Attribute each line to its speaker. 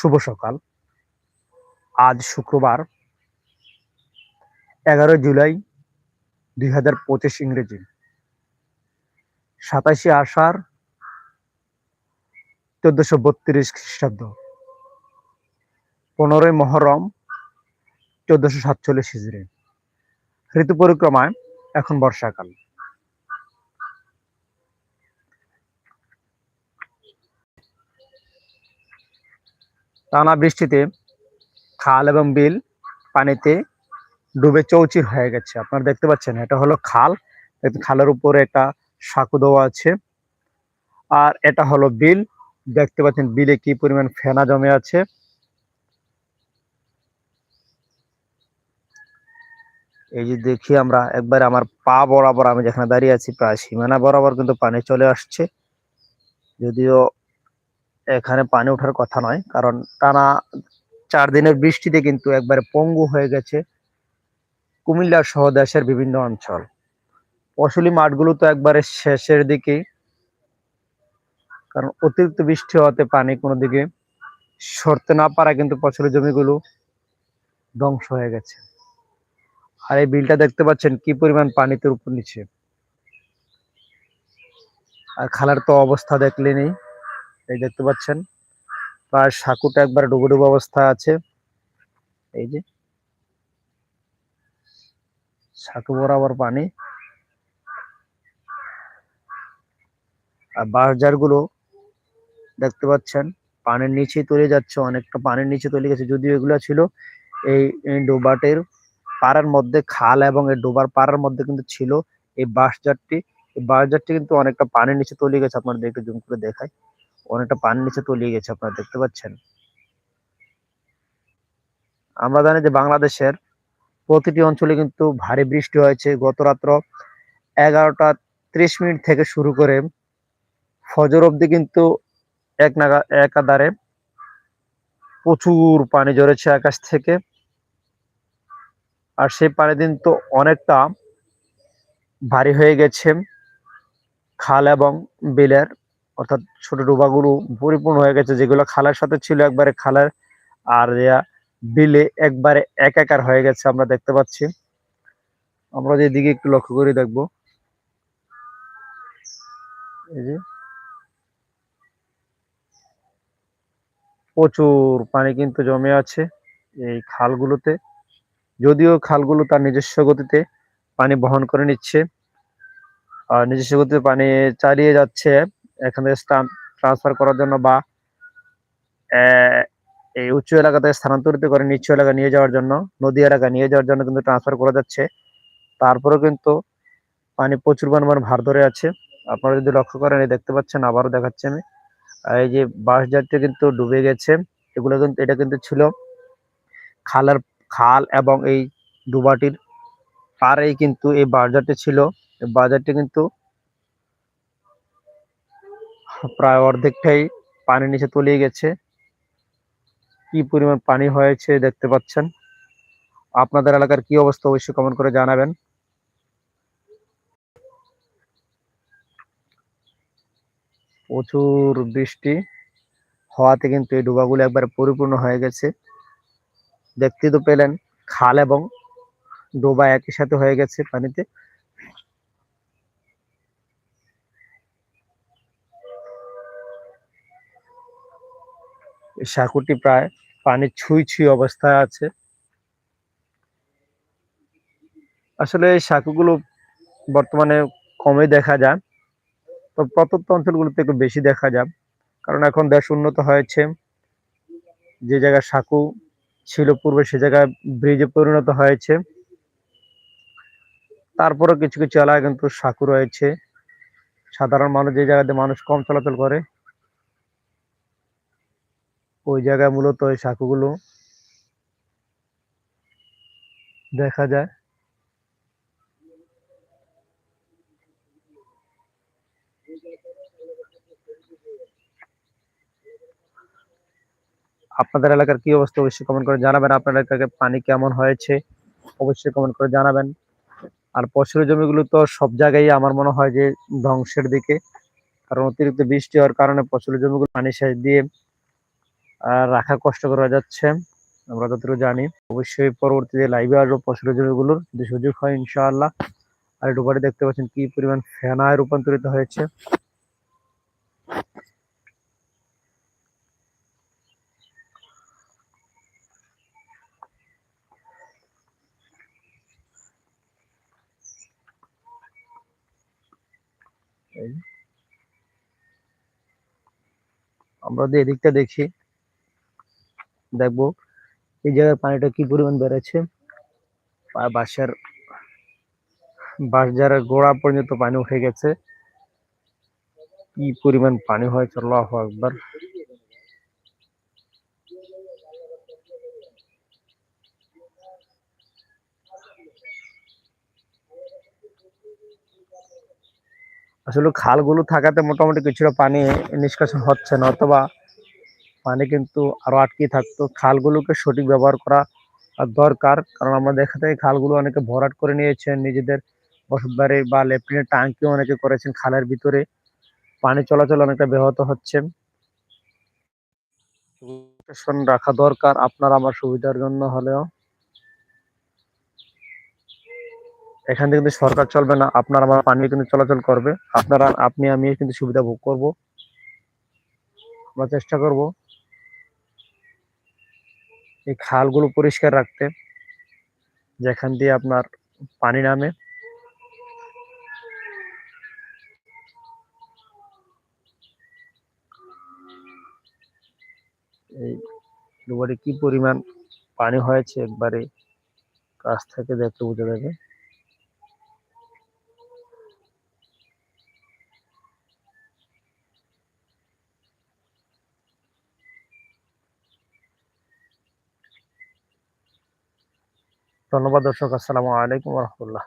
Speaker 1: শুভ সকাল। আজ শুক্রবার, এগারো জুলাই দুই হাজার পঁচিশ ইংরেজি। সাতাশে আষাঢ় চোদ্দশো বত্রিশ খ্রিস্টাব্দ। পনেরোই মহরম চোদ্দশো সাতচল্লিশ হিজড়ি। ঋতু পরিক্রমায় এখন বর্ষাকাল। টানা বৃষ্টিতে খাল এবং বিল পানিতে ডুবে চৌচির হয়ে গেছে। আপনারা দেখতে পাচ্ছেন, এটা হলো খাল। খালের উপরে একটা সাঁকু দেওয়া আছে। আর এটা হলো বিল। দেখতে পাচ্ছেন বিলে কি পরিমাণ ফেনা জমে আছে। এই যে দেখি আমরা, একবার আমার পা বরাবর আমি যেখানে দাঁড়িয়ে আছি, প্রায় সীমানা বরাবর কিন্তু পানি চলে আসছে। যদিও এখানে পানি ওঠার কথা নয়, কারণ টানা চার দিনের বৃষ্টিতে কিন্তু একবারে পঙ্গু হয়ে গেছে কুমিল্লা সহ দেশের বিভিন্ন অঞ্চল। ফসলি মাঠগুলো তো একবারে শেষের দিকে, কারণ অতিরিক্ত বৃষ্টি হওয়াতে পানি কোনো দিকে সরতে না পারা কিন্তু ফসলি জমিগুলো ধ্বংস হয়ে গেছে। আর এই বিলটা দেখতে পাচ্ছেন কি পরিমাণ পানিতে উপর নিচে আর খালার তো অবস্থা দেখলে নেই এই দেখতে পাচ্ছেন। প্রায় সাঁকুটা একবার ডুবো ডুবো অবস্থা আছে। এই যে। সাঁকু বরাবর পানি। আর বাঁশঝাড়গুলো দেখতে পাচ্ছেন, পানির নিচে তলে যাচ্ছে, অনেকটা পানির নিচে তলে গেছে। যদিও এগুলো ছিল এই ডোবাটের পাড়ার মধ্যে খাল এবং এই ডোবার পাড়ার মধ্যে কিন্তু ছিল এই বাঁশঝাড়টি এই বাঁশঝাড়টি কিন্তু অনেকটা পানির নিচে তলিয়ে গেছে আপনাদের একটু জুম করে দেখায় অনেকটা পানির নিচে তলিয়ে গেছে, আপনারা দেখতে পাচ্ছেন। আমরা জানি যে বাংলাদেশের প্রতিটি অঞ্চলে কিন্তু ভারী বৃষ্টি হয়েছে। গত রাত্র এগারোটা ত্রিশ মিনিট থেকে শুরু করে ফজর অবধি কিন্তু এক নাগা একাধারে প্রচুর পানি ঝরেছে আকাশ থেকে। আর সেই পানি দিন তো অনেকটা ভারী হয়ে গেছে খাল এবং বিলের অর্থাৎ ছোট ডোবাগুলো পরিপূর্ণ হয়ে গেছে, যেগুলো খালের সাথে ছিল একবারে খালার, আর বিলে একবারে একাকার হয়ে গেছে আমরা দেখতে পাচ্ছি। আমরা যে দিকে একটু লক্ষ্য করে দেখব। এই যে প্রচুর পানি কিন্তু জমে আছে এই খালগুলোতে। যদিও খালগুলো তার নিজস্ব গতিতে পানি বহন করে নিচ্ছে, আর নিজস্ব গতিতে পানি চালিয়ে যাচ্ছে এখান থেকে ট্রান্সফার করার জন্য বা এই উঁচু এলাকাতে স্থানান্তরিত করে নিচু এলাকা নিয়ে যাওয়ার জন্য, নদী এলাকা নিয়ে যাওয়ার জন্য কিন্তু ট্রান্সফার করা যাচ্ছে। তারপরেও কিন্তু পানি প্রচুর পরিমাণ ভার ধরে আছে। আপনারা যদি লক্ষ্য করেন, এই দেখতে পাচ্ছেন, আবারও দেখাচ্ছি আমি। এই যে বাস যাত্রী কিন্তু ডুবে গেছে, এগুলো কিন্তু, এটা কিন্তু ছিল খালের, খাল এবং এই ডুবাটির পাড়েই কিন্তু এই বাজারটি ছিল। বাজারটি কিন্তু প্রায় অর্ধেকটাই পানির নিচে তলিয়ে গেছে। কি পরিমাণ পানি হয়েছে দেখতে পাচ্ছেন? আপনাদের এলাকার কি অবস্থা অবশ্যই কমেন্ট করে জানাবেন। প্রচুর বৃষ্টি হওয়াতে কিন্তু এই ডোবাগুলো একবার পরিপূর্ণ হয়ে গেছে। দেখতে তো পেলেন, খাল এবং ডোবা একই সাথে হয়ে গেছে পানিতে। সাঁকুটি প্রায় পানির ছুঁই ছুঁই অবস্থায় আছে। আসলে এই সাঁকুগুলো বর্তমানে কমই দেখা যায়। তো প্রত্যন্ত অঞ্চলগুলোতে একটু বেশি দেখা যায়। কারণ এখন দেশ উন্নত হয়েছে। যে জায়গায় সাঁকু ছিল পূর্বে সে জায়গায় ব্রিজে পরিণত হয়েছে। তারপরে কিছু কিছু এলাকায় কিন্তু সাঁকু রয়েছে। সাধারণ মানুষ যে জায়গাতে মানুষ কম চলাচল করে ওই জায়গায় মূলত ওই সাঁকুগুলো দেখা যায়। আপনাদের এলাকার কি অবস্থা অবশ্যই কমেন্ট করে জানাবেন। আপনার এলাকায় পানি কেমন হয়েছে অবশ্যই কমেন্ট করে জানাবেন। আর ফসলের জমিগুলো তো সব জায়গায় আমার মনে হয় যে ধ্বংসের দিকে। কারণ অতিরিক্ত বৃষ্টি হওয়ার কারণে ফসলের জমিগুলো পানি সেচ দিয়ে রাখা কষ্টকর হয়ে যাচ্ছে, আমরা যতটুকু জানি। অবশ্যই পরবর্তীতে লাইভে আসব পশুরগুলোর যদি সুযোগ হয় ইনশাআল্লাহ। আর একটু পরে দেখতে পাচ্ছেন কি পরিমাণ ফেনায় রূপান্তরিত হয়েছে। আমরা যদি এদিকটা দেখি। দেখব এই জায়গার পানিটা কি পরিমাণ বেড়েছে। বা- বাঁশের বাঁশ যারা গোড়া পর্যন্ত পানি উঠে গেছে। কি পরিমাণ পানি হয়েছে আল্লাহ একবার। আসলে খালগুলো থাকাতে মোটামুটি কিছুটা পানি নিষ্কাশন হচ্ছে না, অথবা পানি কিন্তু আরও আটকে থাকতো। খালগুলোকে সঠিক ব্যবহার করা দরকার, কারণ আমরা দেখা যায় খালগুলো অনেকে ভরাট করে নিয়েছেন, নিজেদের বসত বাড়ি বা লেফটিনের টাঙ্কিও অনেকে করেছেন, খালের ভিতরে পানি চলাচল অনেকটা ব্যাহত হচ্ছে। রাখা দরকার, আপনার আমার সুবিধার জন্য হলেও। এখান থেকে কিন্তু সরকার চলবে না, আপনার আমার পানি কিন্তু চলাচল করবে। আপনারা আপনি, আমি কিন্তু সুবিধা ভোগ করব। আমরা চেষ্টা করব এই খালগুলো পরিষ্কার রাখতে, যেখান দিয়ে আপনার পানি নামে। এই ডুবারে কি পরিমাণ পানি হয়েছে একবারে কাছ থেকে দেখতে বোঝা যাবে ধন্যবাদ দর্শক আসসালামু আলাইকুম রহমতুল্লাহ।